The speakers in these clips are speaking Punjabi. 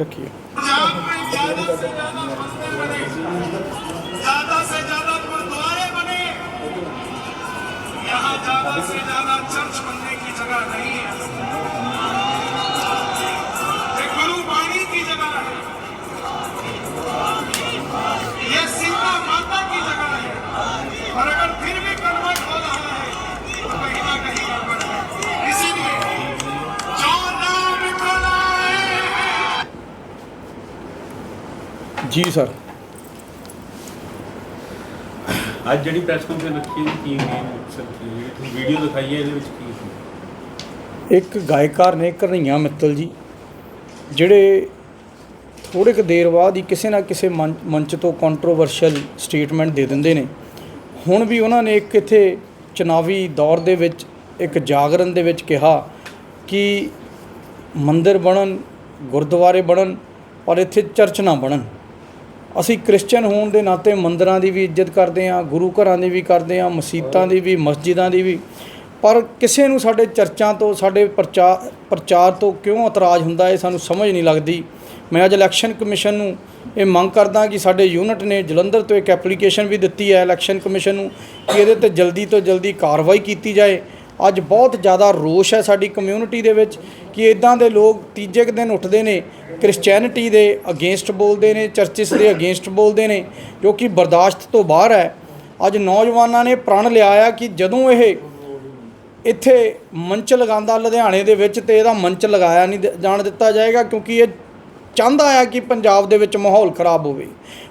रखिए। ज़्यादा से ज़्यादा गुरुद्वारे बने यहाँ ज़्यादा से ज़्यादा चर्च बनने की जगह नहीं है। ਜੀ ਸਰ ਅੱਜ ਜਿਹੜੀ ਪ੍ਰੈਸ ਕਾਨਫਰੰਸ ਰੱਖੀ ਹੈ ਕੀ ਮੇਨ ਮਕਸਦ ਕੀ ਵੀਡੀਓ ਦਿਖਾਈ ਹੈ ਇਹਦੇ ਵਿੱਚ ਕੀ ਸੀ? ਇੱਕ ਗਾਇਕਾਰ ਨੇ ਘਨਈਆ ਮਿੱਤਲ ਜੀ ਜਿਹੜੇ ਥੋੜੇ ਕੁ ਦੇਰ ਬਾਅਦ ਹੀ ਕਿਸੇ ਨਾ ਕਿਸੇ ਮੰ- ਮੰਚ ਤੋਂ ਕੰਟਰੋਵਰਸ਼ੀਅਲ ਸਟੇਟਮੈਂਟ ਦੇ ਦਿੰਦੇ ਨੇ। ਹੁਣ ਵੀ ਉਹਨਾਂ ਨੇ ਇੱਕ ਇੱਥੇ ਚੁਣਾਵੀ ਦੌਰ ਦੇ ਵਿੱਚ ਇੱਕ ਜਾਗਰਨ ਦੇ ਵਿੱਚ ਕਿਹਾ ਕਿ ਮੰਦਿਰ ਬਣਨ ਗੁਰਦੁਆਰੇ ਬਣਨ ਔਰ ਇੱਥੇ ਚਰਚ ਨਾ ਬਣਨ। ਅਸੀਂ ਕ੍ਰਿਸਚੀਅਨ ਹੋਣ ਦੇ ਨਾਤੇ ਮੰਦਰਾਂ ਦੀ ਵੀ ਇੱਜ਼ਤ ਕਰਦੇ ਹਾਂ, ਗੁਰੂ ਘਰਾਂ ਦੀ ਵੀ ਕਰਦੇ ਹਾਂ ਮਸੀਤਾਂ ਦੀ ਵੀ, ਮਸਜਿਦਾਂ ਦੀ ਵੀ। ਪਰ ਕਿਸੇ ਨੂੰ ਸਾਡੇ ਚਰਚਾਂ ਤੋਂ, ਸਾਡੇ ਪ੍ਰਚਾਰ ਪ੍ਰਚਾਰ ਤੋਂ ਕਿਉਂ ਇਤਰਾਜ਼ ਹੁੰਦਾ ਇਹ ਸਾਨੂੰ ਸਮਝ ਨਹੀਂ ਲੱਗਦੀ। ਮੈਂ ਅੱਜ ਇਲੈਕਸ਼ਨ ਕਮਿਸ਼ਨ ਨੂੰ ਇਹ ਮੰਗ ਕਰਦਾ ਕਿ ਸਾਡੇ ਯੂਨਿਟ ਨੇ ਜਲੰਧਰ ਤੋਂ ਇੱਕ ਐਪਲੀਕੇਸ਼ਨ ਵੀ ਦਿੱਤੀ ਹੈ ਇਲੈਕਸ਼ਨ ਕਮਿਸ਼ਨ ਨੂੰ ਕਿ ਇਹਦੇ ਤੇ ਜਲਦੀ ਤੋਂ ਜਲਦੀ ਕਾਰਵਾਈ ਕੀਤੀ ਜਾਏ। ਅੱਜ ਬਹੁਤ ਜ਼ਿਆਦਾ ਰੋਸ਼ ਹੈ ਸਾਡੀ ਕਮਿਊਨਿਟੀ ਦੇ ਵਿੱਚ ਕਿ ਇਦਾਂ ਦੇ ਲੋਕ ਤੀਜੇ ਕੁ ਦਿਨ ਉੱਠਦੇ ਨੇ ਕ੍ਰਿਸਚੀਅਨਿਟੀ ਦੇ ਅਗੇਂਸਟ ਬੋਲਦੇ ਨੇ ਚਰਚਿਸ ਦੇ ਅਗੇਂਸਟ ਬੋਲਦੇ ਨੇ, ਜੋ ਕਿ ਬਰਦਾਸ਼ਤ ਤੋਂ ਬਾਹਰ ਹੈ। ਅੱਜ ਨੌਜਵਾਨਾਂ ਨੇ ਪ੍ਰਣ ਲਿਆ ਆ ਕਿ ਜਦੋਂ ਇਹ ਇੱਥੇ ਮੰਚ ਲਗਾਉਂਦਾ ਲੁਧਿਆਣੇ ਦੇ ਵਿੱਚ ਤੇ ਇਹਦਾ ਮੰਚ ਲਗਾਇਆ ਨਹੀਂ ਜਾਣ ਦਿੱਤਾ ਜਾਏਗਾ ਕਿਉਂਕਿ ਇਹ ਚਾਹੁੰਦਾ ਆ ਕਿ ਪੰਜਾਬ ਦੇ ਵਿੱਚ ਮਾਹੌਲ ਖਰਾਬ ਹੋਵੇ।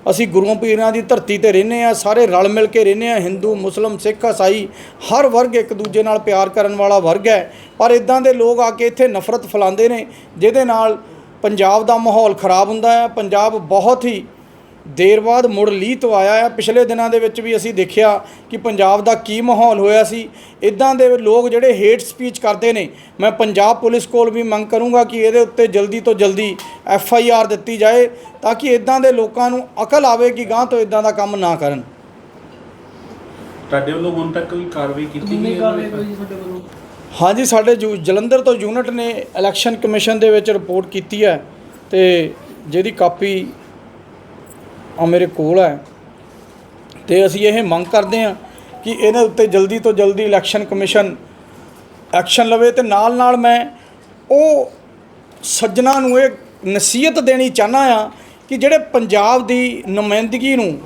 ਅਸੀਂ ਗੁਰੂਆਂ ਪੀਰਾਂ ਦੀ ਧਰਤੀ ਤੇ ਰਹਿੰਦੇ ਆ ਸਾਰੇ ਰਲ ਮਿਲ ਕੇ ਰਹਿੰਦੇ ਆ ਹਿੰਦੂ, ਮੁਸਲਮ, ਸਿੱਖ ਇਸਾਈ ਹਰ ਵਰਗ ਇੱਕ ਦੂਜੇ ਨਾਲ ਪਿਆਰ ਕਰਨ ਵਾਲਾ ਵਰਗ ਹੈ। ਪਰ ਇਦਾਂ ਦੇ ਲੋਕ ਆ ਕੇ ਇੱਥੇ ਨਫ਼ਰਤ ਫੈਲਾਉਂਦੇ ਨੇ, ਜਿਹਦੇ ਨਾਲ ਪੰਜਾਬ ਦਾ ਮਾਹੌਲ ਖਰਾਬ ਹੁੰਦਾ ਹੈ। ਪੰਜਾਬ ਬਹੁਤ ਹੀ ਦੇਰ ਬਾਅਦ ਮੁੜ ਲੀਹ ਤੋਂ ਆਇਆ ਹੈ ਪਿਛਲੇ ਦਿਨਾਂ ਦੇ ਵਿੱਚ ਵੀ ਅਸੀਂ ਦੇਖਿਆ ਕਿ ਪੰਜਾਬ ਦਾ ਕੀ ਮਾਹੌਲ ਹੋਇਆ ਸੀ। ਇਦਾਂ ਦੇ ਲੋਕ ਜਿਹੜੇ ਹੇਟ ਸਪੀਚ ਕਰਦੇ ਨੇ ਮੈਂ ਪੰਜਾਬ ਪੁਲਿਸ ਕੋਲ ਵੀ ਮੰਗ ਕਰੂੰਗਾ ਕਿ ਇਹਦੇ ਉੱਤੇ ਜਲਦੀ ਤੋਂ ਜਲਦੀ ਐਫ ਆਈ ਆਰ ਦਿੱਤੀ ਜਾਏ ਤਾਂ ਕਿ ਇਦਾਂ ਦੇ ਲੋਕਾਂ ਨੂੰ ਅਕਲ ਆਵੇ ਕਿ ਗਾਂ ਤੋਂ ਇਦਾਂ ਦਾ ਕੰਮ ਨਾ ਕਰਨ। ਤੁਹਾਡੇ ਵੱਲੋਂ ਹੁਣ ਤੱਕ ਕੋਈ ਕਾਰਵਾਈ ਕੀਤੀ ਗਈ ਹੈ? ਹਾਂਜੀ ਸਾਡੇ ਜਲੰਧਰ ਤੋਂ ਯੂਨਿਟ ਨੇ ਇਲੈਕਸ਼ਨ ਕਮਿਸ਼ਨ ਦੇ ਵਿੱਚ ਰਿਪੋਰਟ ਕੀਤੀ ਹੈ ਤੇ ਜਿਹਦੀ ਕਾਪੀ ਆ ਮੇਰੇ ਕੋਲ ਹੈ। ਤੇ ਅਸੀਂ ਇਹ ਮੰਗ ਕਰਦੇ ਹਾਂ ਕਿ ਇਹਨਾਂ ਉੱਤੇ ਜਲਦੀ ਤੋਂ ਜਲਦੀ ਇਲੈਕਸ਼ਨ ਕਮਿਸ਼ਨ ਐਕਸ਼ਨ ਲਵੇ ਤੇ ਨਾਲ ਨਾਲ ਮੈਂ ਉਹ ਸੱਜਣਾ ਨੂੰ ਇਹ ਨਸੀਹਤ ਦੇਣੀ ਚਾਹਨਾ ਆ ਕਿ ਜਿਹੜੇ ਪੰਜਾਬ ਦੀ ਨੁਮਾਇੰਦਗੀ ਨੂੰ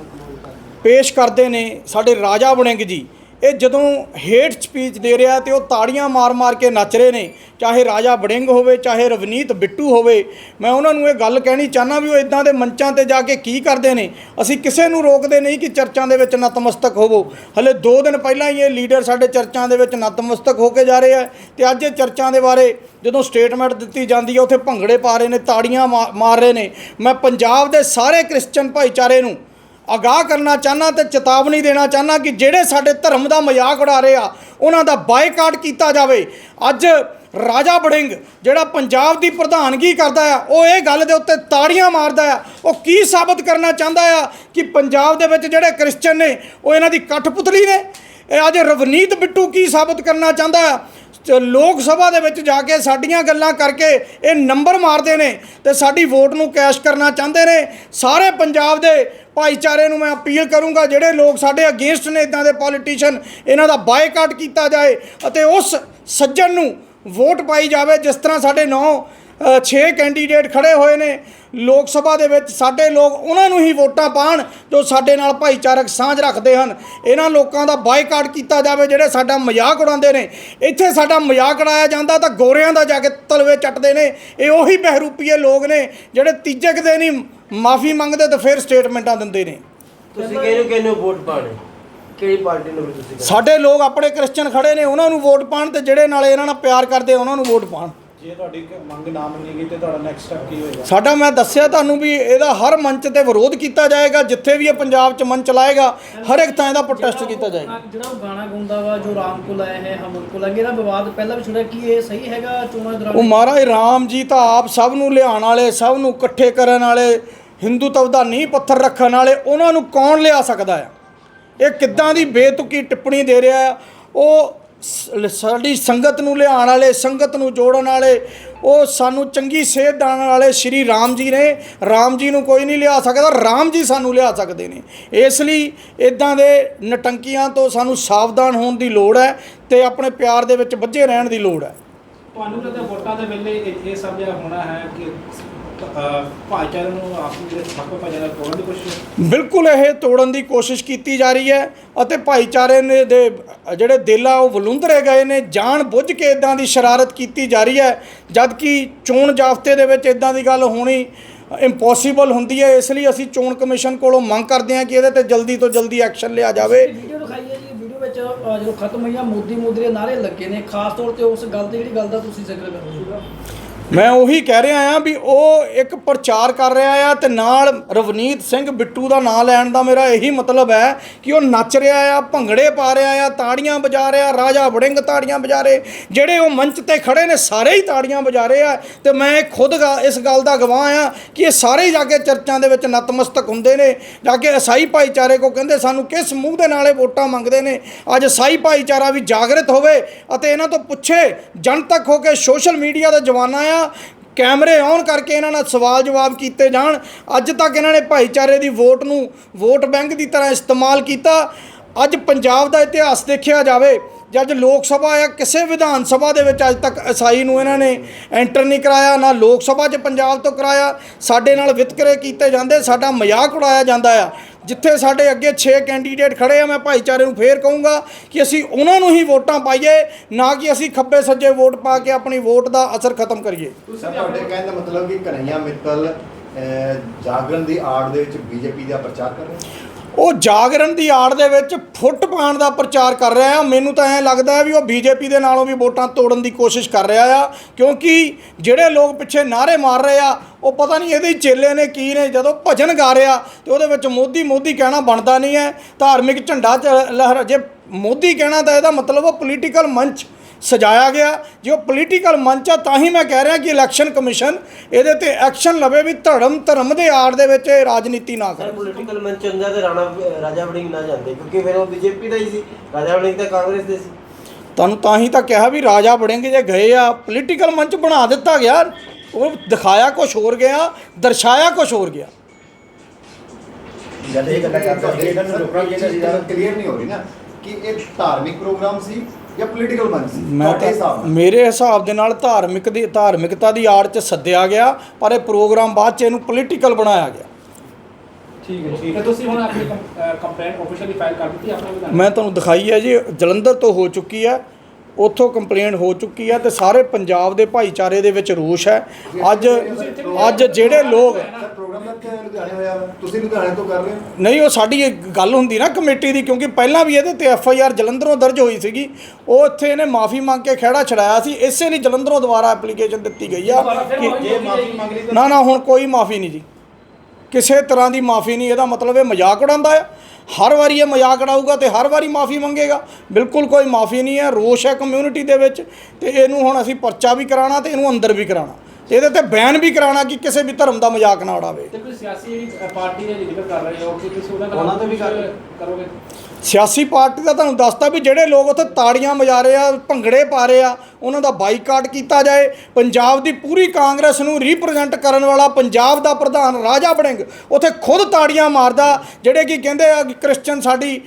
ਪੇਸ਼ ਕਰਦੇ ਨੇ, ਸਾਡੇ ਰਾਜਾ ਵੜਿੰਗ ਜੀ ਇਹ ਜਦੋਂ ਹੇਟ ਸਪੀਚ ਦੇ ਰਿਹਾ ਤੇ ਉਹ ਤਾੜੀਆਂ ਮਾਰ-ਮਾਰ ਕੇ ਨੱਚ ਰਹੇ ਨੇ, ਚਾਹੇ ਰਾਜਾ ਬੜਿੰਗ ਹੋਵੇ, ਚਾਹੇ ਰਵਨੀਤ ਬਿੱਟੂ ਹੋਵੇ, ਮੈਂ ਉਹਨਾਂ ਨੂੰ ਇਹ ਗੱਲ ਕਹਿਣੀ ਚਾਹਨਾ ਵੀ ਉਹ ਇਦਾਂ ਦੇ ਮੰਚਾਂ ਤੇ ਜਾ ਕੇ ਕੀ ਕਰਦੇ ਨੇ? ਅਸੀਂ ਕਿਸੇ ਨੂੰ ਰੋਕਦੇ ਨਹੀਂ ਕਿ ਚਰਚਾਂ ਦੇ ਵਿੱਚ ਨਤਮਸਤਕ ਹੋਵੋ। ਹਲੇ 2 ਦਿਨ ਪਹਿਲਾਂ ਹੀ ਇਹ ਲੀਡਰ ਸਾਡੇ ਚਰਚਾਂ ਦੇ ਵਿੱਚ ਨਤਮਸਤਕ ਹੋ ਕੇ ਜਾ ਰਹੇ ਆ ਤੇ ਅੱਜ ਇਹ ਚਰਚਾਂ ਦੇ ਬਾਰੇ ਜਦੋਂ ਸਟੇਟਮੈਂਟ ਦਿੱਤੀ ਜਾਂਦੀ ਹੈ ਉੱਥੇ ਭੰਗੜੇ ਪਾ ਰਹੇ ਨੇ, ਤਾੜੀਆਂ ਮਾ- ਮਾਰ ਰਹੇ ਨੇ। ਮੈਂ ਪੰਜਾਬ ਦੇ ਸਾਰੇ ਕ੍ਰਿਸਚੀਅਨ ਭਾਈਚਾਰੇ ਨੂੰ ਆਗਾਹ ਕਰਨਾ ਚਾਹਨਾ ਤੇ ਚੇਤਾਵਨੀ ਦੇਣਾ ਚਾਹਨਾ ਕਿ ਜਿਹੜੇ ਸਾਡੇ ਧਰਮ ਦਾ ਮਜ਼ਾਕ ਉਡਾ ਰਹੇ ਆ, ਉਹਨਾਂ ਦਾ ਬਾਈਕਾਟ ਕੀਤਾ ਜਾਵੇ। ਅੱਜ ਰਾਜਾ ਬੜਿੰਗ ਜਿਹੜਾ ਪੰਜਾਬ ਦੀ ਪ੍ਰਧਾਨਗੀ ਕਰਦਾ ਆ, ਉਹ ਇਹ ਗੱਲ ਦੇ ਉੱਤੇ ਤਾੜੀਆਂ ਮਾਰਦਾ ਆ। ਉਹ ਕੀ ਸਾਬਤ ਕਰਨਾ ਚਾਹੁੰਦਾ ਆ ਕਿ ਪੰਜਾਬ ਦੇ ਵਿੱਚ ਜਿਹੜੇ ਕ੍ਰਿਸਚੀਅਨ ਨੇ, ਉਹ ਇਹਨਾਂ ਦੀ ਕਠਪੁਤਲੀ ਨੇ? ਇਹ ਅੱਜ ਰਵਨੀਤ ਬਿੱਟੂ ਕੀ ਸਾਬਤ ਕਰਨਾ ਚਾਹੁੰਦਾ ਆ? ਲੋਕ ਸਭਾ ਦੇ ਵਿੱਚ ਜਾ ਕੇ ਸਾਡੀਆਂ ਗੱਲਾਂ ਕਰਕੇ ਇਹ ਨੰਬਰ ਮਾਰਦੇ ਨੇ ਤੇ ਸਾਡੀ ਵੋਟ ਨੂੰ ਕੈਸ਼ ਕਰਨਾ ਚਾਹੁੰਦੇ ਨੇ। ਸਾਰੇ ਪੰਜਾਬ ਦੇ ਭਾਈਚਾਰੇ ਨੂੰ ਮੈਂ ਅਪੀਲ ਕਰੂੰਗਾ, ਜਿਹੜੇ ਲੋਕ ਸਾਡੇ ਅਗੇਂਸਟ ਨੇ ਇਦਾਂ ਦੇ ਪੋਲੀਟੀਸ਼ੀਅਨ ਇਹਨਾਂ ਦਾ ਬਾਈਕਾਟ ਕੀਤਾ ਜਾਏ ਅਤੇ ਉਸ ਸੱਜਣ ਨੂੰ ਵੋਟ ਪਾਈ ਜਾਵੇ, ਜਿਸ ਤਰ੍ਹਾਂ ਸਾਡੇ ਨੌ 6 ਕੈਂਡੀਡੇਟ ਖੜੇ ਹੋਏ ਨੇ। ਲੋਕ ਸਭਾ ਦੇ ਵਿੱਚ ਸਾਡੇ ਲੋਕ ਉਹਨਾਂ ਨੂੰ ਹੀ ਵੋਟਾਂ ਪਾਣ ਜੋ ਸਾਡੇ ਨਾਲ ਭਾਈਚਾਰਕ ਸਾਂਝ ਰੱਖਦੇ ਹਨ। ਇਹਨਾਂ ਲੋਕਾਂ ਦਾ ਬਾਈਕਾਟ ਕੀਤਾ ਜਾਵੇ ਜਿਹੜੇ ਸਾਡਾ ਮਜ਼ਾਕ ਉਡਾਉਂਦੇ ਨੇ। ਇੱਥੇ ਸਾਡਾ ਮਜ਼ਾਕ ਉਡਾਇਆ ਜਾਂਦਾ ਤਾਂ ਗੋਰਿਆਂ ਦਾ ਜਾ ਕੇ ਤਲਵੇ ਚੱਟਦੇ ਨੇ। ਇਹ ਉਹੀ ਬਹਿਰੂਪੀਏ ਲੋਕ ਨੇ ਜਿਹੜੇ ਤੀਜੇ ਕੁ ਦਿਨ ਹੀ ਮਾਫੀ ਮੰਗਦੇ ਤੇ ਫਿਰ ਸਟੇਟਮੈਂਟਾਂ ਦਿੰਦੇ ਨੇ। ਤੁਸੀਂ ਕਿਹਨੂੰ ਕਿਹਨੂੰ ਵੋਟ ਪਾਣੇ ਕਿਹੜੀ ਪਾਰਟੀ ਨੂੰ ਤੁਸੀਂ ਸਾਡੇ ਲੋਕ ਆਪਣੇ ਕ੍ਰਿਸਚੀਅਨ ਖੜੇ ਨੇ ਉਹਨਾਂ ਨੂੰ ਵੋਟ ਪਾਣ ਤੇ ਜਿਹੜੇ ਨਾਲ ਇਹਨਾਂ ਨਾਲ ਪਿਆਰ ਕਰਦੇ ਉਹਨਾਂ ਨੂੰ ਵੋਟ ਪਾਣ ਜੇ ਤੁਹਾਡੀ ਕ- ਮੰਗ ਨਾ ਮੰਨੀ ਗਈ ਤੇ ਤੁਹਾਡਾ ਨੈਕਸਟ ਸਟੈਪ ਕੀ ਹੋਏਗਾ? ਸਾਡਾ ਮੈਂ ਦੱਸਿਆ ਤੁਹਾਨੂੰ ਵੀ ਇਹਦਾ ਹਰ ਮੰਚ ਤੇ ਵਿਰੋਧ ਕੀਤਾ ਜਾਏਗਾ ਜਿੱਥੇ ਵੀ ਇਹ ਪੰਜਾਬ 'ਚ ਮੰਚ ਲਾਏਗਾ ਹਰ ਇੱਕ ਥਾਂ ਇਹਦਾ ਪ੍ਰੋਟੈਸਟ ਕੀਤਾ ਜਾਏਗਾ। ਜਿਹੜਾ ਉਹ ਗਾਣਾ ਗਾਉਂਦਾ ਵਾ ਜੋ ਰਾਮ ਕੋਲ ਆਇਆ ਹੈ ਹਮਨ ਕੋਲ ਆਇਆ ਇਹਦਾ ਵਿਵਾਦ ਪਹਿਲਾਂ ਵੀ ਛੁੜਿਆ ਕੀ ਇਹ ਸਹੀ ਹੈਗਾ ਚੋਣਾਂ ਉਹ ਦੌਰਾਨ ਮਹਾਰਾਜ ਰਾਮ ਜੀ ਤਾਂ ਆਪ ਸਭ ਨੂੰ ਲਿਆਉਣ ਵਾਲੇ ਸਭ ਨੂੰ ਇਕੱਠੇ ਕਰਨ ਵਾਲੇ ਹਿੰਦੂਤਵ ਦਾ ਨੀਂਹ ਪੱਥਰ ਰੱਖਣ ਵਾਲੇ ਉਹਨਾਂ ਨੂੰ ਕੌਣ ਲਿਆ ਸਕਦਾ ਆ? ਇਹ ਕਿੱਦਾਂ ਦੀ ਬੇਤੁਕੀ ਟਿੱਪਣੀ ਦੇ ਰਿਹਾ ਆ? ਉਹ ਸਾਡੀ ਸੰਗਤ ਨੂੰ ਲਿਆਉਣ ਵਾਲੇ, ਸੰਗਤ ਨੂੰ ਜੋੜਨ ਵਾਲੇ, ਉਹ ਸਾਨੂੰ ਚੰਗੀ ਸੇਧ ਦੇਣ ਵਾਲੇ ਸ਼੍ਰੀ ਰਾਮ ਜੀ ਨੇ। ਰਾਮ ਜੀ ਨੂੰ ਕੋਈ ਨਹੀਂ ਲਿਆ ਸਕਦਾ, ਰਾਮ ਜੀ ਸਾਨੂੰ ਲਿਆ ਸਕਦੇ ਨੇ। ਇਸ ਲਈ ਇਦਾਂ ਦੇ ਨਟੰਕੀਆਂ ਤੋਂ ਸਾਨੂੰ ਸਾਵਧਾਨ ਹੋਣ ਦੀ ਲੋੜ ਹੈ ਤੇ ਆਪਣੇ ਪਿਆਰ ਦੇ ਵਿੱਚ ਵੱਜੇ ਰਹਿਣ ਦੀ ਲੋੜ ਹੈ। ਤੁਹਾਨੂੰ ਕਹਿੰਦੇ ਵੋਟਾਂ ਦੇ ਵੇਲੇ ਇਹ ਸਭ ਜਿਹੜਾ ਹੋਣਾ ਹੈ ਕਿ ਭਾਈਚਾਰੇ ਨੂੰ ਆਪਸ ਵਿੱਚ ਸਖਤ ਭਾਈਚਾਰਾ ਤੋੜਨ ਦੀ ਕੋਸ਼ਿਸ਼ ਬਿਲਕੁਲ ਇਹ ਤੋੜਨ ਦੀ ਕੋਸ਼ਿਸ਼ ਕੀਤੀ ਜਾ ਰਹੀ ਹੈ ਅਤੇ ਭਾਈਚਾਰੇ ਨੇ ਦੇ ਜਿਹੜੇ ਦਿਲ ਆ ਉਹ ਵਲੂੰਧਰੇ ਗਏ ਨੇ ਜਾਣ ਬੁੱਝ ਕੇ ਇਦਾਂ ਦੀ ਸ਼ਰਾਰਤ ਕੀਤੀ ਜਾ ਰਹੀ ਹੈ ਜਦ ਕਿ ਚੋਣ ਜਾਬਤੇ ਦੇ ਵਿੱਚ ਇਦਾਂ ਦੀ ਗੱਲ ਹੋਣੀ ਇੰਪੋਸੀਬਲ ਹੁੰਦੀ ਹੈ ਇਸ ਲਈ ਅਸੀਂ ਚੋਣ ਕਮਿਸ਼ਨ ਕੋਲੋਂ ਮੰਗ ਕਰਦੇ ਹਾਂ ਕਿ ਇਹਦੇ ਤੇ ਜਲਦੀ ਤੋਂ ਜਲਦੀ ਐਕਸ਼ਨ ਲਿਆ ਜਾਵੇ। ਵੀਡੀਓ ਦਿਖਾਈ ਹੈ ਜੀ ਵੀਡੀਓ ਵਿੱਚ ਜਦੋਂ ਖਤਮ ਹੋਈਆਂ ਮੋਦੀ ਮੋਦੀ ਦੇ ਨਾਰੇ ਲੱਗੇ ਨੇ ਖਾਸ ਤੌਰ ਤੇ ਉਸ ਗੱਲ ਦੀ ਜਿਹੜੀ ਗੱਲ ਦਾ ਤੁਸੀਂ ਜ਼ਿਕਰ ਕਰ। ਰਹੇ ਹੋ ਮੈਂ ਉਹੀ ਕਹਿ ਰਿਹਾ ਆ ਵੀ ਉਹ ਇੱਕ ਪ੍ਰਚਾਰ ਕਰ ਰਿਹਾ ਆ ਤੇ ਨਾਲ ਰਵਨੀਤ ਸਿੰਘ ਬਿੱਟੂ ਦਾ ਨਾਂ ਲੈਣ ਦਾ ਮੇਰਾ ਇਹੀ ਮਤਲਬ ਹੈ ਕਿ ਉਹ ਨੱਚ ਰਿਹਾ ਆ, ਭੰਗੜੇ ਪਾ ਰਿਹਾ ਆ, ਤਾੜੀਆਂ ਵਜਾ ਰਿਹਾ, ਰਾਜਾ ਵੜਿੰਗ ਤਾੜੀਆਂ ਵਜਾ ਰਹੇ। ਜਿਹੜੇ ਉਹ ਮੰਚ ਤੇ ਖੜੇ ਨੇ, ਸਾਰੇ ਹੀ ਤਾੜੀਆਂ ਵਜਾ ਰਹੇ ਆ ਤੇ ਮੈਂ ਖੁਦ ਗਾ- ਇਸ ਗੱਲ ਦਾ ਗਵਾਹ ਆ ਕਿ ਇਹ ਸਾਰੇ ਹੀ ਜਾ ਕੇ ਚਰਚਾਂ ਦੇ ਵਿੱਚ ਨਤਮਸਤਕ ਹੁੰਦੇ ਨੇ। ਜਾ ਕੇ ਈਸਾਈ ਭਾਈਚਾਰੇ ਕੋ ਕਹਿੰਦੇ ਸਾਨੂੰ ਕਿਸ ਮੂੰਹ ਦੇ ਨਾਲੇ ਵੋਟਾਂ ਮੰਗਦੇ ਨੇ। ਅੱਜ ਈਸਾਈ ਭਾਈਚਾਰਾ ਵੀ ਜਾਗਰਿਤ ਹੋਵੇ ਅਤੇ ਇਹਨਾਂ ਤੋਂ ਪੁੱਛੇ ਜਨਤਕ ਹੋ ਕੇ ਸੋਸ਼ਲ ਮੀਡੀਆ ਦਾ ਜਵਾਨਾ ਆ ਕੈਮਰੇ ਔਨ ਕਰਕੇ ਇਹਨਾਂ ਨਾਲ ਸਵਾਲ ਜਵਾਬ ਕੀਤੇ ਜਾਣ। ਅੱਜ ਤੱਕ ਇਹਨਾਂ ਨੇ ਭਾਈਚਾਰੇ ਦੀ ਵੋਟ ਨੂੰ ਵੋਟ ਬੈਂਕ ਦੀ ਤਰ੍ਹਾਂ ਇਸਤੇਮਾਲ ਕੀਤਾ। ਅੱਜ ਪੰਜਾਬ ਦਾ ਇਤਿਹਾਸ ਦੇਖਿਆ ਜਾਵੇ ਜਦ ਲੋਕ ਸਭਾ ਆ ਕਿਸੇ ਵਿਧਾਨ ਸਭਾ ਦੇ ਵਿੱਚ ਅੱਜ ਤੱਕ ਈਸਾਈ ਨੂੰ ਇਹਨਾਂ ਨੇ ਐਂਟਰ ਨਹੀਂ ਕਰਾਇਆ, ਨਾ ਲੋਕ ਸਭਾ 'ਚ ਪੰਜਾਬ ਤੋਂ ਕਰਾਇਆ। ਸਾਡੇ ਨਾਲ ਵਿਤਕਰੇ ਕੀਤੇ ਜਾਂਦੇ, ਸਾਡਾ ਮਜ਼ਾਕ ਉਡਾਇਆ ਜਾਂਦਾ ਆ। ਜਿੱਥੇ ਸਾਡੇ ਅੱਗੇ 6 ਕੈਂਡੀਡੇਟ ਖੜੇ ਆ, ਮੈਂ ਭਾਈਚਾਰੇ ਨੂੰ ਫੇਰ ਕਹੂੰਗਾ ਕਿ ਅਸੀਂ ਉਹਨਾਂ ਨੂੰ ਹੀ ਵੋਟਾਂ ਪਾਈਏ, ਨਾ ਕਿ ਅਸੀਂ ਖੱਬੇ ਸੱਜੇ ਵੋਟ ਪਾ ਕੇ ਆਪਣੀ ਵੋਟ ਦਾ ਅਸਰ ਖਤਮ ਕਰੀਏ। ਸਰ, ਤੁਹਾਡੇ ਕਹਿਣ ਦਾ ਮਤਲਬ ਕਿ ਕਨਈਆ ਮਿੱਤਲ ਜਾਗਰਣ ਦੀ ਆੜ ਦੇ ਵਿੱਚ ਬੀਜੇਪੀ ਦਾ ਪ੍ਰਚਾਰ ਕਰ ਰਹੇ ਉਹ ਜਾਗਰਣ ਦੀ ਆੜ ਦੇ ਵਿੱਚ ਫੁੱਟ ਪਾਉਣ ਦਾ ਪ੍ਰਚਾਰ ਕਰ ਰਿਹਾ ਆ। ਮੈਨੂੰ ਤਾਂ ਐਂ ਲੱਗਦਾ ਹੈ ਵੀ ਉਹ ਬੀਜੇਪੀ ਦੇ ਨਾਲੋਂ ਵੀ ਵੋਟਾਂ ਤੋੜਨ ਦੀ ਕੋਸ਼ਿਸ਼ ਕਰ ਰਿਹਾ ਆ। ਕਿਉਂਕਿ ਜਿਹੜੇ ਲੋਕ ਪਿੱਛੇ ਨਾਅਰੇ ਮਾਰ ਰਹੇ ਆ, ਉਹ ਪਤਾ ਨਹੀਂ ਇਹਦੇ ਚੇਲੇ ਨੇ ਕੀ ਨੇ, ਜਦੋਂ ਭਜਨ ਗਾ ਰਿਹਾ ਤੇ ਉਹਦੇ ਵਿੱਚ ਮੋਦੀ ਮੋਦੀ ਕਹਿਣਾ ਬਣਦਾ ਨਹੀਂ ਹੈ। ਧਾਰਮਿਕ ਝੰਡਾ ਚ ਲਹਿਰਾ ਜੇ ਮੋਦੀ ਕਹਿਣਾ ਤਾਂ ਇਹਦਾ ਮਤਲਬ ਉਹ ਪੋਲੀਟੀਕਲ ਮੰਚ ਸਜਾਇਆ ਗਿਆ। ਜੇ ਉਹ ਪੋਲੀਟੀਕਲ ਮੰਚ ਆ ਤਾਂ ਹੀ ਮੈਂ ਕਹਿ ਰਿਹਾ ਕਿ ਇਲੈਕਸ਼ਨ ਕਮਿਸ਼ਨ ਇਹਦੇ ਤੇ ਐਕਸ਼ਨ ਲਵੇ ਵੀ ਧਰਮ ਧਰਮ ਦੇ ਆੜ ਦੇ ਵਿੱਚ ਇਹ ਰਾਜਨੀਤੀ ਨਾ ਸਰ ਕਰੇ ਪੋਲੀਟੀਕਲ ਮੰਚ ਹੁੰਦਾ ਤੇ ਰਾਣਾ ਰਾਜਾ ਵੜਿੰਗ ਨਾ ਜਾਂਦੇ ਕਿਉਂਕਿ ਫਿਰ ਉਹ ਬੀਜੇਪੀ ਦਾ ਹੀ ਸੀ ਰਾਜਾ ਵੜਿੰਗ ਤਾਂ ਕਾਂਗਰਸ ਦੇ ਸੀ। ਤੁਹਾਨੂੰ ਤਾਂ ਹੀ ਤਾਂ ਕਿਹਾ ਵੀ ਰਾਜਾ ਵੜਿੰਗ ਜੇ ਗਏ ਆ ਪੋਲੀਟੀਕਲ ਮੰਚ ਬਣਾ ਦਿੱਤਾ ਗਿਆ ਉਹ ਦਿਖਾਇਆ ਕੁਝ ਹੋਰ ਗਿਆ ਦਰਸਾਇਆ ਕੁਝ ਹੋਰ ਗਿਆ। ਜਦ ਇਹ ਗੱਲਾਂ ਕਰਦੇ ਇਹਨਾਂ ਨੂੰ ਰੋਕਣਾ ਚਾਹੀਦਾ ਕਲੀਅਰ ਨਹੀਂ ਹੋ ਰਹੀ ਨਾ ਕਿ ਇਹ ਧਾਰਮਿਕ ਪ੍ਰੋਗਰਾਮ ਸੀ ਜਾਂ ਪੋਲੀਟੀਕਲ ਮੰਚ ਸੀ? ਮੈਂ ਤੁਹਾਡੇ ਹਿਸਾਬ ਨਾਲ। ਮੇਰੇ ਹਿਸਾਬ ਦੇ ਨਾਲ ਧਾਰਮਿਕ ਦੀ ਧਾਰਮਿਕਤਾ ਦੀ ਆੜ 'ਚ ਸੱਦਿਆ ਗਿਆ ਪਰ ਇਹ ਪ੍ਰੋਗਰਾਮ ਬਾਅਦ 'ਚ ਇਹਨੂੰ ਪੋਲੀਟੀਕਲ ਬਣਾਇਆ ਗਿਆ। ਠੀਕ ਹੈ ਠੀਕ ਹੈ। ਤੁਸੀਂ ਹੁਣ ਆਪਣੀ ਕੰਪਲੇਂਟ ਆਫੀਸ਼ੀਅਲੀ ਫਾਈਲ ਕਰ ਦਿੱਤੀ ਆਪਣੇ ਵਿਧਾਨ ਮੈਂ ਤੁਹਾਨੂੰ ਦਿਖਾਈ ਹੈ ਜੀ ਜਲੰਧਰ ਤੋਂ ਹੋ ਚੁੱਕੀ ਹੈ। ਉੱਥੋਂ ਕੰਪਲੇਂਟ ਹੋ ਚੁੱਕੀ ਹੈ ਤੇ ਸਾਰੇ ਪੰਜਾਬ ਦੇ ਭਾਈਚਾਰੇ ਦੇ ਵਿੱਚ ਰੋਸ਼ ਹੈ। ਅੱਜ ਅੱਜ ਜਿਹੜੇ ਲੋਕ ਤੁਸੀਂ ਲੁਧਿਆਣੇ ਤੋਂ ਕਰ ਰਹੇ ਹੋ? ਨਹੀਂ ਉਹ ਸਾਡੀ ਇੱਕ ਗੱਲ ਹੁੰਦੀ ਨਾ ਕਮੇਟੀ ਦੀ ਕਿਉਂਕਿ ਪਹਿਲਾਂ ਵੀ ਇਹਦੇ ਤੇ ਐਫ ਆਈ ਆਰ ਜਲੰਧਰੋਂ ਦਰਜ ਹੋਈ ਸੀਗੀ। ਉਹ ਇੱਥੇ ਇਹਨੇ ਮਾਫੀ ਮੰਗ ਕੇ ਖਹਿੜਾ ਛੜਾਇਆ ਸੀ। ਇਸੇ ਲਈ ਜਲੰਧਰੋਂ ਦੁਬਾਰਾ ਐਪਲੀਕੇਸ਼ਨ ਦਿੱਤੀ ਗਈ ਆ ਕਿ ਜੇ ਮਾਫੀ ਮੰਗ ਲਈ ਨਾ ਨਾ ਹੁਣ ਕੋਈ ਮਾਫੀ ਨਹੀਂ ਜੀ। ਕਿਸੇ ਤਰ੍ਹਾਂ ਦੀ ਮਾਫੀ ਨਹੀਂ। ਇਹਦਾ ਮਤਲਬ ਇਹ ਮਜ਼ਾਕ ਉਡਾਉਂਦਾ ਆ। ਹਰ ਵਾਰੀ ਇਹ ਮਜ਼ਾਕ ਉਡਾਊਗਾ ਤੇ ਹਰ ਵਾਰੀ ਮਾਫੀ ਮੰਗੇਗਾ। ਬਿਲਕੁਲ ਕੋਈ ਮਾਫੀ ਨਹੀਂ ਹੈ, ਰੋਸ਼ ਹੈ ਕਮਿਊਨਿਟੀ ਦੇ ਵਿੱਚ ਤੇ ਇਹਨੂੰ ਹੁਣ ਅਸੀਂ ਪਰਚਾ ਵੀ ਕਰਾਉਣਾ ਤੇ ਇਹਨੂੰ ਅੰਦਰ ਵੀ ਕਰਾਉਣਾ। ਇਹਦੇ ਤੇ ਬੈਨ ਵੀ ਕਰਾਉਣਾ ਕਿ ਕਿਸੇ ਵੀ ਧਰਮ ਦਾ ਮਜ਼ਾਕ ਨਾ ਉਡਾਵੇ। ਤੇ ਕੋਈ ਸਿਆਸੀ ਜਿਹੜੀ ਪਾਰਟੀ ਦੇ ਜ਼ਿਕਰ ਕਰ ਰਹੇ ਹੋ ਕਿ ਤੁਸੀਂ ਉਹਨਾਂ ਦਾ ਉਹਨਾਂ ਤੇ ਵੀ ਕਰੋਗੇ? ਸਿਆਸੀ ਪਾਰਟੀ ਦਾ ਤੁਹਾਨੂੰ ਦੱਸਤਾ ਵੀ ਜਿਹੜੇ ਲੋਕ ਉੱਥੇ ਤਾੜੀਆਂ ਵਜਾ ਰਹੇ ਆ ਭੰਗੜੇ ਪਾ ਰਹੇ ਆ ਉਹਨਾਂ ਦਾ ਬਾਈਕਾਟ ਕੀਤਾ ਜਾਏ। ਪੰਜਾਬ ਦੀ ਪੂਰੀ ਕਾਂਗਰਸ ਨੂੰ ਰਿਪਰੈਜ਼ੈਂਟ ਕਰਨ ਵਾਲਾ ਪੰਜਾਬ ਦਾ ਪ੍ਰਧਾਨ ਰਾਜਾ ਵੜਿੰਗ ਉੱਥੇ ਖੁਦ ਤਾੜੀਆਂ ਮਾਰਦਾ ਜਿਹੜੇ ਕੀ ਕਹਿੰਦੇ ਆ ਕਿ ਕ੍ਰਿਸਚਨ ਸਾਡੀ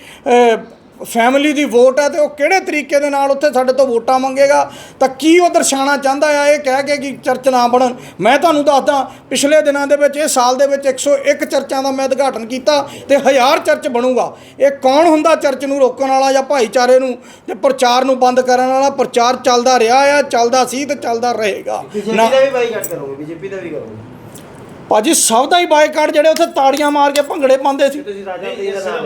ਫੈਮਿਲੀ ਦੀ ਵੋਟ ਹੈ ਤੇ ਉਹ ਕਿਹੜੇ ਤਰੀਕੇ ਦੇ ਨਾਲ ਉੱਥੇ ਸਾਡੇ ਤੋਂ ਵੋਟਾਂ ਮੰਗੇਗਾ? ਤਾਂ ਕੀ ਉਹ ਦਰਸਾਉਣਾ ਚਾਹੁੰਦਾ ਆ? ਇਹ ਕਹਿ ਕੇ ਕਿ ਚਰਚ ਨਾ ਬਣਨ? ਮੈਂ ਤੁਹਾਨੂੰ ਦੱਸਦਾ ਪਿਛਲੇ ਦਿਨਾਂ ਦੇ ਵਿੱਚ ਇਹ ਸਾਲ ਦੇ ਵਿੱਚ 101 ਚਰਚਾਂ ਦਾ ਮੈਂ ਉਦਘਾਟਨ ਕੀਤਾ ਤੇ ਹਜ਼ਾਰ ਚਰਚ ਬਣੂਗਾ। ਇਹ ਕੌਣ ਹੁੰਦਾ ਚਰਚ ਨੂੰ ਰੋਕਣ ਵਾਲਾ ਜਾਂ ਭਾਈਚਾਰੇ ਨੂੰ? ਤੇ ਪ੍ਰਚਾਰ ਨੂੰ ਬੰਦ ਕਰਨ ਵਾਲਾ? ਪ੍ਰਚਾਰ ਚੱਲਦਾ ਰਿਹਾ ਆ ਚੱਲਦਾ ਸੀ ਤੇ ਚੱਲਦਾ ਰਹੇਗਾ। ਬੀਜੇਪੀ ਦਾ ਵੀ ਬਾਈਕਾਟ ਕਰੋਗੇ ਬੀਜੇਪੀ ਦਾ ਵੀ ਕਰੋਗੇ। ਭਾਜੀ ਸਭ ਦਾ ਹੀ ਬਾਈਕਾਟ ਜਿਹੜੇ ਉੱਥੇ ਤਾੜੀਆਂ ਮਾਰ ਕੇ ਭੰਗੜੇ ਪਾਉਂਦੇ ਸੀ।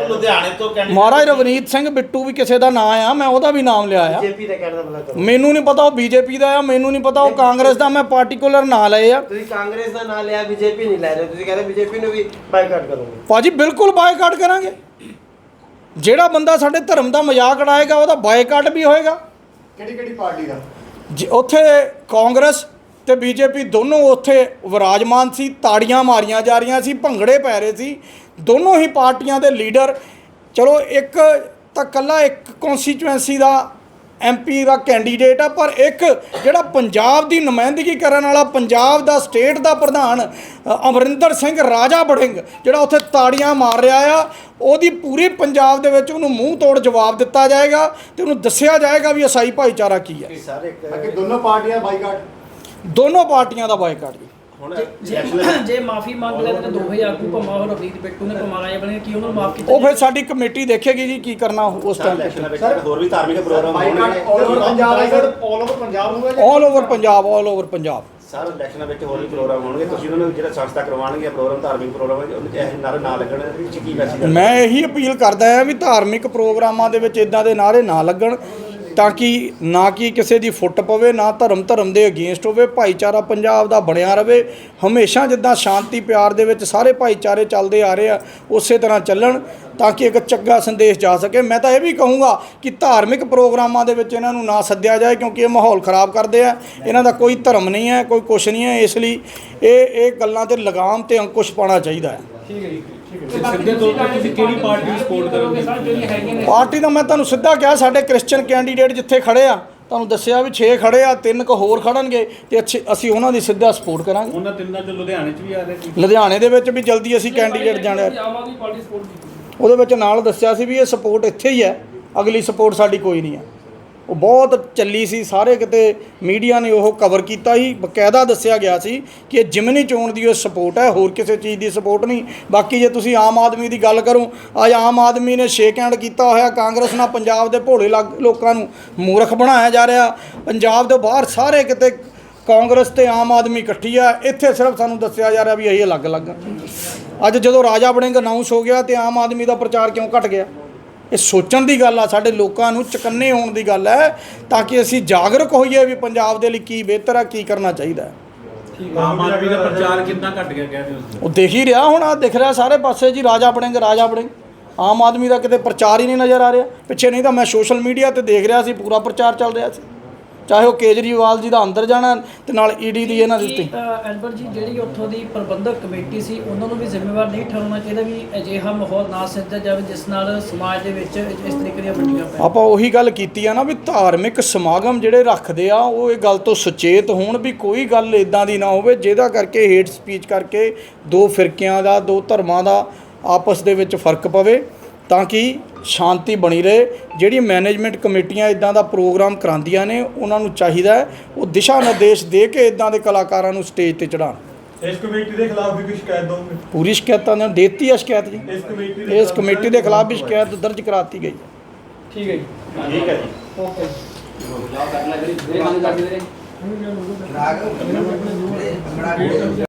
ਲੁਧਿਆਣੇ ਤੋਂ ਮਹਾਰਾਜ ਰਵਨੀਤ ਸਿੰਘ ਬਿੱਟੂ ਵੀ ਕਿਸੇ ਦਾ ਨਾਂ ਆ ਮੈਂ ਉਹਦਾ ਵੀ ਨਾਮ ਲਿਆ ਆ। ਬੀਜੇਪੀ ਦਾ ਕਹਿਣ ਦਾ ਮਤਲਬ ਕਰੋ। ਮੈਨੂੰ ਨਹੀਂ ਪਤਾ ਉਹ ਬੀਜੇਪੀ ਦਾ ਆ ਮੈਨੂੰ ਨਹੀਂ ਪਤਾ ਉਹ ਕਾਂਗਰਸ ਦਾ ਮੈਂ ਪਾਰਟਿਕੂਲਰ ਨਾਂ ਲਏ ਆ। ਤੁਸੀਂ ਕਾਂਗਰਸ ਦਾ ਨਾਮ ਲਿਆ ਬੀਜੇਪੀ ਨਹੀਂ ਲੈ ਰਹੇ ਤੁਸੀਂ ਕਹਿੰਦੇ ਬੀਜੇਪੀ ਨੂੰ ਵੀ ਬਾਈਕਾਟ ਕਰੋਗੇ। ਭਾਜੀ ਬਿਲਕੁਲ ਬਾਈਕਾਟ ਕਰਾਂਗੇ। ਜਿਹੜਾ ਬੰਦਾ ਸਾਡੇ ਧਰਮ ਦਾ ਮਜ਼ਾਕ ਉਡਾਏਗਾ ਉਹਦਾ ਬਾਈਕਾਟ ਵੀ ਹੋਏਗਾ। ਕਿਹੜੀ ਕਿਹੜੀ ਪਾਰਟੀ ਦਾ? ਜ- ਉੱਥੇ ਕਾਂਗਰਸ ਤੇ ਬੀਜੇਪੀ ਦੋਨੋਂ ਉੱਥੇ ਵਿਰਾਜਮਾਨ ਸੀ, ਤਾੜੀਆਂ ਮਾਰੀਆਂ ਜਾ ਰਹੀਆਂ ਸੀ, ਭੰਗੜੇ ਪੈ ਰਹੇ ਸੀ। ਦੋਨੋਂ ਹੀ ਪਾਰਟੀਆਂ ਦੇ ਲੀਡਰ। ਚਲੋ, ਇੱਕ ਤਾਂ ਕੱਲਾ ਇੱਕ ਕਨਸਟੀਚੁਐਂਸੀ ਦਾ ਐਮਪੀ ਦਾ ਕੈਂਡੀਡੇਟ ਆ, ਪਰ ਇੱਕ ਜਿਹੜਾ ਪੰਜਾਬ ਦੀ ਨੁਮਾਇੰਦਗੀ ਕਰਨ ਵਾਲਾ, ਪੰਜਾਬ ਦਾ ਸਟੇਟ ਦਾ ਪ੍ਰਧਾਨ ਅਮਰਿੰਦਰ ਸਿੰਘ ਰਾਜਾ ਬੜਿੰਗ ਜਿਹੜਾ ਉੱਥੇ ਤਾੜੀਆਂ ਮਾਰ ਰਿਹਾ ਆ, ਉਹਦੀ ਪੂਰੇ ਪੰਜਾਬ ਦੇ ਵਿੱਚ ਉਹਨੂੰ ਮੂੰਹ ਤੋੜ ਜਵਾਬ ਦਿੱਤਾ ਜਾਏਗਾ ਤੇ ਉਹਨੂੰ ਦੱਸਿਆ ਜਾਏਗਾ ਵੀ ਅਸਾਈ ਭਾਈਚਾਰਾ ਕੀ ਹੈ ਸਰ ਦੋਨੋਂ ਪਾਰਟੀਆਂ ਬਾਈਕਾਟ। ਦੋਨੋਂ ਪਾਰਟੀਆਂ ਦਾ ਬਾਈਕਾਟ ਜੀ। ਹੁਣ ਜੇ ਜੇ ਮਾਫੀ ਮੰਗ ਲੈਂਦੇ ਨੇ ਦੋਵੇਂ ਆਗੂ ਭਮਾ ਹੋਰ ਰਵਨੀਤ ਬਿੱਟੂ ਨੇ ਭਮਾ ਰਾਜਾ ਬਣੇ ਕੀ ਉਹਨਾਂ ਨੂੰ ਮਾਫ ਕੀਤਾ ਉਹ ਫਿਰ ਸਾਡੀ ਕਮੇਟੀ ਦੇਖੇਗੀ ਜੀ ਕੀ ਕਰਨਾ ਉਸ ਟਾਈਮ ਇਲੈਕਸ਼ਨਾਂ ਵਿੱਚ ਹੋਰ ਵੀ ਧਾਰਮਿਕ ਪ੍ਰੋਗਰਾਮ ਬਾਈਕਾਟ ਹੋਣਗੇ। ਆਲ ਓਵਰ ਪੰਜਾਬ ਹੈ ਸਰ। ਆਲ ਓਵਰ ਪੰਜਾਬ ਨੂੰ ਹੈ all over Punjab all over Punjab. Sir ਇਲੈਕਸ਼ਨਾਂ ਵਿੱਚ ਹੋਰ ਵੀ ਪ੍ਰੋਗਰਾਮ ਹੋਣਗੇ। ਤੁਸੀਂ ਉਹਨਾਂ ਨੂੰ ਜਿਹੜਾ ਸੰਸਥਾ ਕਰਵਾਉਣਗੇ ਪ੍ਰੋਗਰਾਮ ਧਾਰਮਿਕ ਪ੍ਰੋਗਰਾਮ ਹੈ ਉਹਦੇ ਚ ਇਹ ਨਾਰੇ ਨਾ ਲੱਗਣ। ਕੀ ਮੈਸੇਜ ਮੈਂ ਇਹੀ ਅਪੀਲ ਕਰਦਾ ਹਾਂ ਵੀ ਧਾਰਮਿਕ ਪ੍ਰੋਗਰਾਮਾਂ ਦੇ ਵਿੱਚ ਇਦਾਂ ਦੇ ਨਾਰੇ ਨਾ ਲੱਗਣ। ਤਾਂ ਕਿ ਨਾ ਕਿ ਕਿਸੇ ਦੀ ਫੁੱਟ ਪਵੇ, ਨਾ ਧਰਮ ਧਰਮ ਦੇ ਅਗੇਂਸਟ ਹੋਵੇ। ਭਾਈਚਾਰਾ ਪੰਜਾਬ ਦਾ ਬਣਿਆ ਰਵੇ। ਹਮੇਸ਼ਾ ਜਿੱਦਾਂ ਸ਼ਾਂਤੀ, ਪਿਆਰ ਦੇ ਵਿੱਚ ਸਾਰੇ ਭਾਈਚਾਰੇ ਚੱਲਦੇ ਆ ਰਹੇ ਆ, ਉਸੇ ਤਰ੍ਹਾਂ ਚੱਲਣ ਤਾਂ ਕਿ ਇੱਕ ਚੰਗਾ ਸੰਦੇਸ਼ ਜਾ ਸਕੇ। ਮੈਂ ਤਾਂ ਇਹ ਵੀ ਕਹੂੰਗਾ ਕਿ ਧਾਰਮਿਕ ਪ੍ਰੋਗਰਾਮਾਂ ਦੇ ਵਿੱਚ ਇਹਨਾਂ ਨੂੰ ਨਾ ਸੱਦਿਆ ਜਾਏ, ਕਿਉਂਕਿ ਇਹ ਮਾਹੌਲ ਖਰਾਬ ਕਰਦੇ ਆ। ਇਹਨਾਂ ਦਾ ਕੋਈ ਧਰਮ ਨਹੀਂ ਹੈ, ਕੋਈ ਕੁਛ ਨਹੀਂ ਹੈ। ਇਸ ਲਈ ਇਹ ਇਹ ਗੱਲਾਂ ਤੇ ਲਗਾਮ ਤੇ ਅੰਕੁਸ਼ ਪਾਉਣਾ ਚਾਹੀਦਾ ਹੈ। ਠੀਕ ਹੈ ਜੀ। ਸਿੱਧੇ ਤੌਰ ਤੇ ਤੁਸੀਂ ਕਿਹੜੀ ਪਾਰਟੀ ਨੂੰ ਸਪੋਰਟ ਕਰੋਗੇ? ਸਰ ਜਿਹੜੀਆਂ ਹੈਗੀਆਂ ਨੇ। ਪਾਰਟੀ ਦਾ ਮੈਂ ਤੁਹਾਨੂੰ ਸਿੱਧਾ ਕਿਹਾ ਸਾਡੇ ਕ੍ਰਿਸਚੀਅਨ ਕੈਂਡੀਡੇਟ ਜਿੱਥੇ ਖੜੇ ਆ ਤੁਹਾਨੂੰ ਦੱਸਿਆ ਵੀ 6 ਖੜੇ ਆ ਤਿੰਨ ਕੁ ਹੋਰ ਖੜਨਗੇ ਤੇ ਅੱਛੇ ਅਸੀਂ ਉਹਨਾਂ ਦੀ ਸਿੱਧਾ ਸਪੋਰਟ ਕਰਾਂਗੇ। ਉਹਨਾਂ ਤਿੰਨਾਂ ਚ ਲੁਧਿਆਣੇ ਚ ਵੀ ਆ ਰਹੇ ਸੀ। ਲੁਧਿਆਣੇ ਦੇ ਵਿੱਚ ਵੀ ਜਲਦੀ ਅਸੀਂ ਕੈਂਡੀਡੇਟ ਜਾਣਾ ਆਮ ਆਦਮੀ ਪਾਰਟੀ ਸਪੋਰਟ ਕੀਤੀ। ਉਹਦੇ ਵਿੱਚ ਨਾਲ ਦੱਸਿਆ ਸੀ ਵੀ ਇਹ ਸਪੋਰਟ ਇੱਥੇ ਹੀ ਹੈ ਅਗਲੀ ਸਪੋਰਟ ਸਾਡੀ ਕੋਈ ਨਹੀਂ ਹੈ। ਉਹ ਬਹੁਤ ਚੱਲੀ ਸੀ, ਸਾਰੇ ਕਿਤੇ ਮੀਡੀਆ ਨੇ ਉਹ ਕਵਰ ਕੀਤਾ ਸੀ। ਬਕਾਇਦਾ ਦੱਸਿਆ ਗਿਆ ਸੀ ਕਿ ਇਹ ਜਿਮਨੀ ਚੋਣ ਦੀ ਉਹ ਸਪੋਰਟ ਹੈ, ਹੋਰ ਕਿਸੇ ਚੀਜ਼ ਦੀ ਸਪੋਰਟ ਨਹੀਂ। ਬਾਕੀ ਜੇ ਤੁਸੀਂ ਆਮ ਆਦਮੀ ਦੀ ਗੱਲ ਕਰੋ, ਅੱਜ ਆਮ ਆਦਮੀ ਨੇ ਸ਼ੇਕ ਹੈਂਡ ਕੀਤਾ ਹੋਇਆ, ਕਾਂਗਰਸ ਨਾਲ ਪੰਜਾਬ ਦੇ ਭੋਲੇ ਲੱਗ- ਲੋਕਾਂ ਨੂੰ ਮੂਰਖ ਬਣਾਇਆ ਜਾ ਰਿਹਾ। ਪੰਜਾਬ ਦੇ ਬਾਹਰ ਸਾਰੇ ਕਿਤੇ ਕਾਂਗਰਸ ਤੇ ਆਮ ਆਦਮੀ ਇਕੱਠੀ ਆ। ਇੱਥੇ ਸਿਰਫ ਸਾਨੂੰ ਦੱਸਿਆ ਜਾ ਰਿਹਾ ਵੀ ਅਸੀਂ ਅਲੱਗ-ਅਲੱਗ ਅੱਜ ਜਦੋਂ ਰਾਜਾ ਬਣਿੰਗ ਅਨਾਉਂਸ ਹੋ ਗਿਆ ਤੇ ਆਮ ਆਦਮੀ ਦਾ ਪ੍ਰਚਾਰ ਕਿਉਂ ਘਟ ਗਿਆ? ਇਹ ਸੋਚਣ ਦੀ ਗੱਲ ਆ ਸਾਡੇ ਲੋਕਾਂ ਨੂੰ ਚਕੰਨੇ ਹੋਣ ਦੀ ਗੱਲ ਹੈ ਤਾਂ ਕਿ ਅਸੀਂ ਜਾਗਰੂਕ ਹੋਈਏ ਵੀ ਪੰਜਾਬ ਦੇ ਲਈ ਕੀ ਬਿਹਤਰ ਆ ਕੀ ਕਰਨਾ ਚਾਹੀਦਾ ਹੈ। ਆਮ ਆਦਮੀ ਦਾ ਪ੍ਰਚਾਰ ਕਿੰਨਾ ਘਟ ਗਿਆ ਕਹਿੰਦੇ ਉਸ ਉਹ ਦੇਖ ਹੀ ਰਿਹਾ ਹੁਣ ਆ ਦਿਖ ਰਿਹਾ ਸਾਰੇ ਪਾਸੇ ਜੀ ਰਾਜਾ ਬਣਿੰਗ ਰਾਜਾ ਬਣਿੰਗ ਆਮ ਆਦਮੀ ਦਾ ਕਿਤੇ ਪ੍ਰਚਾਰ ਹੀ ਨਹੀਂ ਨਜ਼ਰ ਆ ਰਿਹਾ। ਪਿੱਛੇ ਨਹੀਂ ਤਾਂ ਮੈਂ ਸੋਸ਼ਲ ਮੀਡੀਆ ਤੇ ਦੇਖ ਰਿਹਾ ਸੀ ਪੂਰਾ ਪ੍ਰਚਾਰ ਚੱਲ ਰਿਹਾ ਸੀ। ਚਾਹੇ ਉਹ ਕੇਜਰੀਵਾਲ ਜੀ ਦਾ ਅੰਦਰ ਜਾਣਾ ਤੇ ਨਾਲ ਈਡੀ ਦੀ ਇਹਨਾਂ ਦਿੱਤੀ। ਐਲਬਰਟ ਜੀ ਜਿਹੜੀ ਉੱਥੋਂ ਦੀ ਪ੍ਰਬੰਧਕ ਕਮੇਟੀ ਸੀ ਉਹਨਾਂ ਨੂੰ ਵੀ ਜ਼ਿੰਮੇਵਾਰ ਨਹੀਂ ਠਹਿਰਾਉਣਾ ਚਾਹੀਦਾ ਵੀ ਅਜਿਹਾ ਮਾਹੌਲ ਨਾ ਸਿਰਜਿਆ ਜਾਵੇ ਜਿਸ ਨਾਲ ਸਮਾਜ ਦੇ ਵਿੱਚ ਇਸ ਤਰੀਕੇ ਦੀਆਂ ਵੱਡੀਆਂ ਪੈਣ। ਆਪਾਂ ਉਹੀ ਗੱਲ ਕੀਤੀ ਆ ਨਾ ਵੀ ਧਾਰਮਿਕ ਸਮਾਗਮ ਜਿਹੜੇ ਰੱਖਦੇ ਆ ਉਹ ਇਹ ਗੱਲ ਤੋਂ ਸੁਚੇਤ ਹੋਣ ਵੀ ਕੋਈ ਗੱਲ ਇਦਾਂ ਦੀ ਨਾ ਹੋਵੇ ਜਿਹਦਾ ਕਰਕੇ ਹੇਟ ਸਪੀਚ ਕਰਕੇ ਦੋ ਫਿਰਕਿਆਂ ਦਾ ਦੋ ਧਰਮਾਂ ਦਾ ਆਪਸ ਦੇ ਵਿੱਚ ਫ਼ਰਕ ਪਵੇ। ਤਾਂ ਕਿ ਸ਼ਾਂਤੀ ਬਣੀ ਰਹੇ। ਜਿਹੜੀ ਮੈਨੇਜਮੈਂਟ ਕਮੇਟੀਆਂ ਇਦਾਂ ਦਾ ਪ੍ਰੋਗਰਾਮ ਕਰਾਉਂਦੀਆਂ ਨੇ ਉਹਨਾਂ ਨੂੰ ਚਾਹੀਦਾ ਹੈ ਉਹ ਦਿਸ਼ਾ ਨਿਰਦੇਸ਼ ਦੇ ਕੇ ਇਦਾਂ ਦੇ ਕਲਾਕਾਰਾਂ ਨੂੰ ਸਟੇਜ ਤੇ ਚੜਾਉਣ ਇਸ ਕਮੇਟੀ ਦੇ ਖਿਲਾਫ ਵੀ ਕੋਈ ਸ਼ਿਕਾਇਤ ਦਊਂਗੇ ਪੂਰੀ ਸ਼ਿਕਾਇਤਾਂ ਨੇ ਦੇਤੀ ਆ ਸ਼ਿਕਾਇਤ ਜੀ। ਇਸ ਕਮੇਟੀ ਦੇ ਇਸ ਕਮੇਟੀ ਦੇ ਖਿਲਾਫ ਵੀ ਸ਼ਿਕਾਇਤ ਦਰਜ ਕਰਾਤੀ ਗਈ। ਠੀਕ ਹੈ ਜੀ। ਠੀਕ ਹੈ ਜੀ। ਓਕੇ। ਇਹ ਗੱਲ ਕਰਦੇ ਰਹੇ